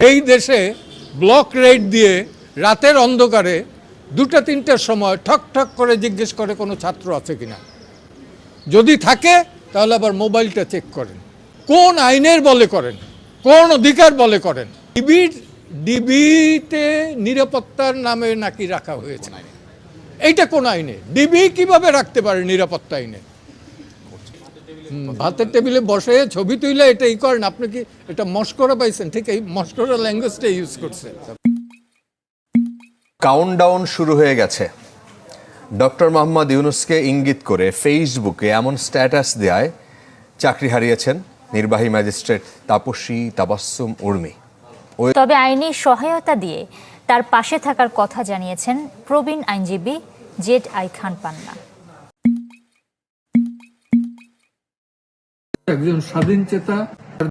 এই দেশে block red দিয়ে রাতের অন্ধকারে দুটা তিনটার সময় ঠক ঠক করে জিজ্ঞেস করে কোনো ছাত্র আছে কিনা। যদি থাকে তাহলে আবার মোবাইলটা চেক করেন। কোন আইনের বলে করেন? কোন অধিকার বলে করেন? ডিবির ডিবিতে নিরাপত্তার নামে নাকি রাখা হয়েছে? এইটা কোন আইনে? ডিবি কীভাবে রাখতে পারে নিরাপত্তা আইনে? ভাতের টেবিলে বসে ছবি তুইলে এটাই করেন আপনি কি এটা মস্করা পাইছেন? ঠিক এই মস্করা ল্যাঙ্গুয়েজটা ইউজ করছে কাউন্টডাউন শুরু হয়ে গেছে। ডক্টর মোহাম্মদ ইউনুসকে ইঙ্গিত করে ফেসবুকে এমন স্ট্যাটাস দেয় চাকরি হারিয়েছেন নির্বাহী ম্যাজিস্ট্রেট তাপসী তাবাসসুম উর্মি। তবে আইনি সহায়তা দিয়ে তার পাশে থাকার কথা জানিয়েছেন প্রবীণ আইনজীবী জেড আই খান পান্না একজন স্বাধীন চেতা